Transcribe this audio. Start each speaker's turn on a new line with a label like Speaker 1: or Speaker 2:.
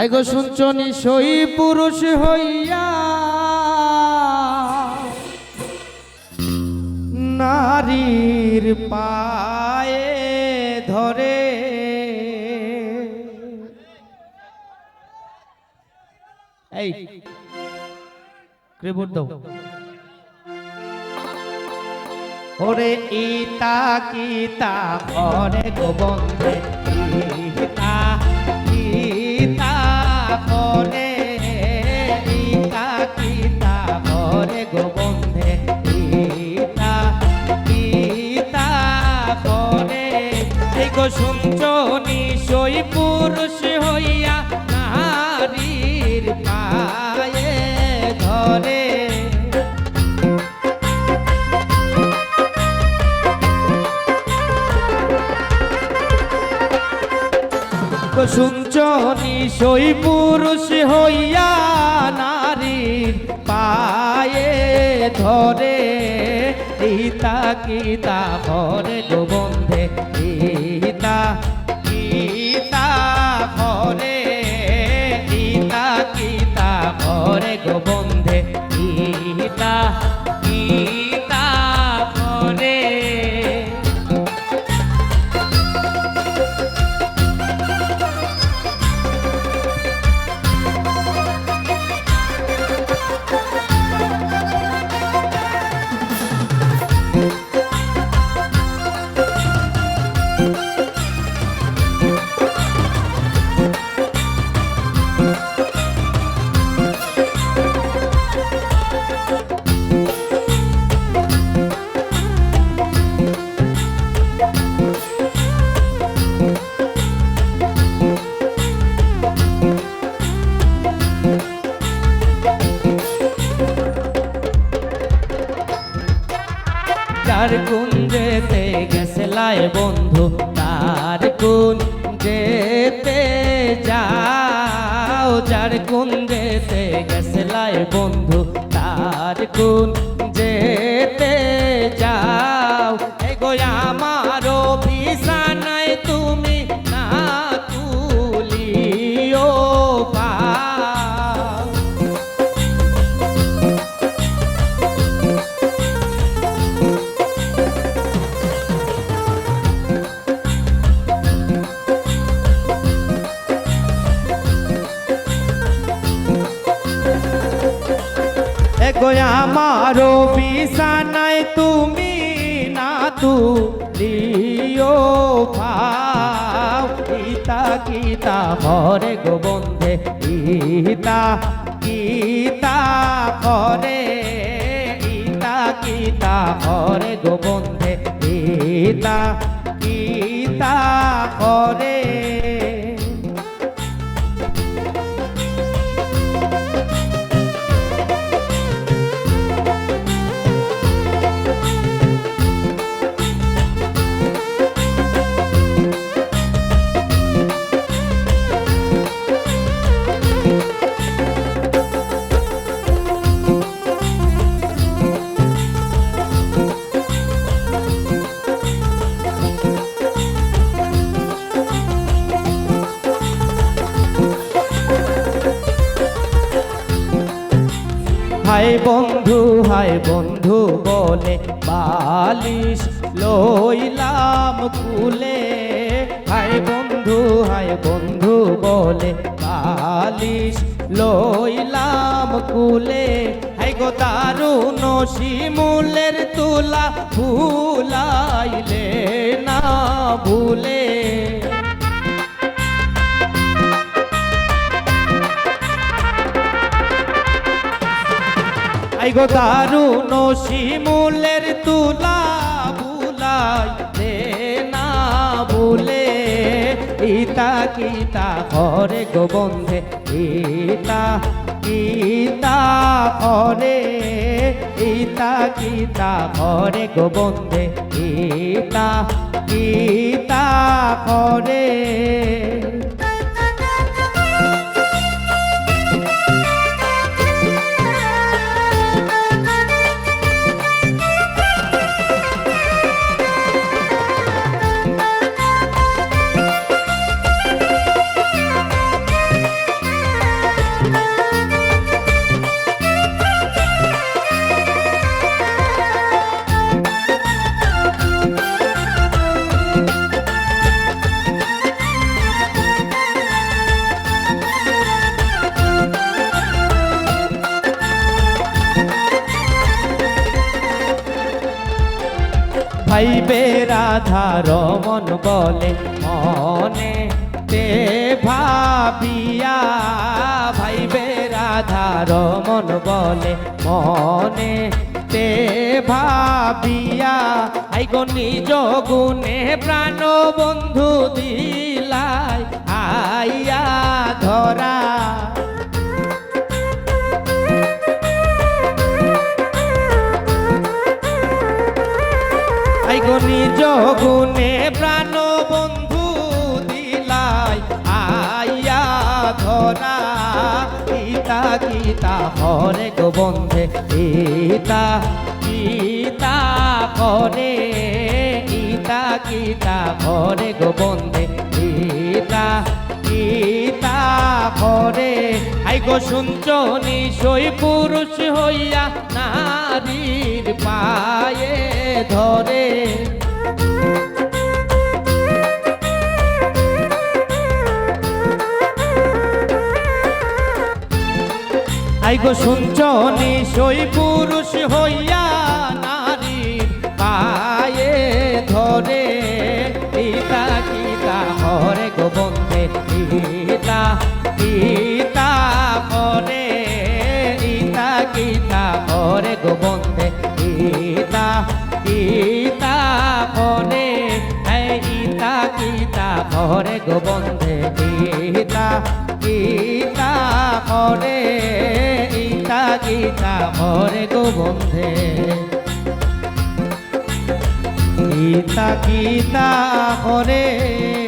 Speaker 1: I go শুনছনি, সই পুরুষ হইয়া নারীর পায়ে ধরে। এই ক্রিবোর্ড দাও। ওরে ইতা কিতা করে গোবন্ধে গো শুনছ নিশই পুরুষ হইয়া নারীর পায়ে ধরে। শুনছ নিশই পুরুষ হইয়া নারীর পায়ে ধরে। ইতা গীতা ঘরে গোবন্ধে গীতা গীতা ভরে গীতা গীতা ঘরে গোবন্ধে ইতা যার কোন যেতে গেছলায় বন্ধু, তার কোন যেতে যাও। যার কোন যেতে গেছলায় বন্ধু, তার কোন যেতে যাও। এগো আমারও বিছানায় আমারও বিছানায় তুমি না তু লিও ভাও। ইতা কিতা ভরে গো বন্ধে। ইতা কিতা ভরে। ইতা কিতা ভরে গো বন্ধে। ইতা কিতা হায় বন্ধু হায় বন্ধু বলে বালিশ লইলাম কুলে। হায় বন্ধু হায় বন্ধু বলে বালিশ লইলাম কুলে। হায় গো দারুণ শিমুলের তুলা ভুলাইলে না ভুলে। আই গো দারুণ শিমুলের তুলা বুলাই দে না ভুলে। ইতা কিতা ঘরে গো বন্ধে, ইতা কিতা ঘরে। ইতা কিতা ঘরে গো বন্ধে, ইতা কিতা ঘরে। ভাইবে রাধা রমন বলে মনে। তে ভাবিয়া ভাইবে রাধা রমন বলে মনে। তে ভাবিয়া, আই গো নিজ গুণে প্রাণ বন্ধু দিলাই, আইয়া ধরা গো নিজ গুণে প্রাণ বন্ধু দিলাই, আইয়া ধরা গীতা গীতা হরে গো বন্ধে গীতা গীতা করে গীতা গীতা হরে গো বন্ধে গীতা গীতা করে আই গো শুনছ নিশই পুরুষ হইয়া নারীর পায়ে ধরে। আই গো শুনছ নিশই পুরুষ হইয়া নারীর পায়ে ধরে। গীতা গীতা হরে গো বন্ধে গীতা গীতা করে গীতা গীতা হরে গো বন্ধে গীতা গীতা করে এই গীতা হরে গো বন্ধে গীতা গীতা করে গীতা মরে গো বন্ধে। গীতা গীতা হরে।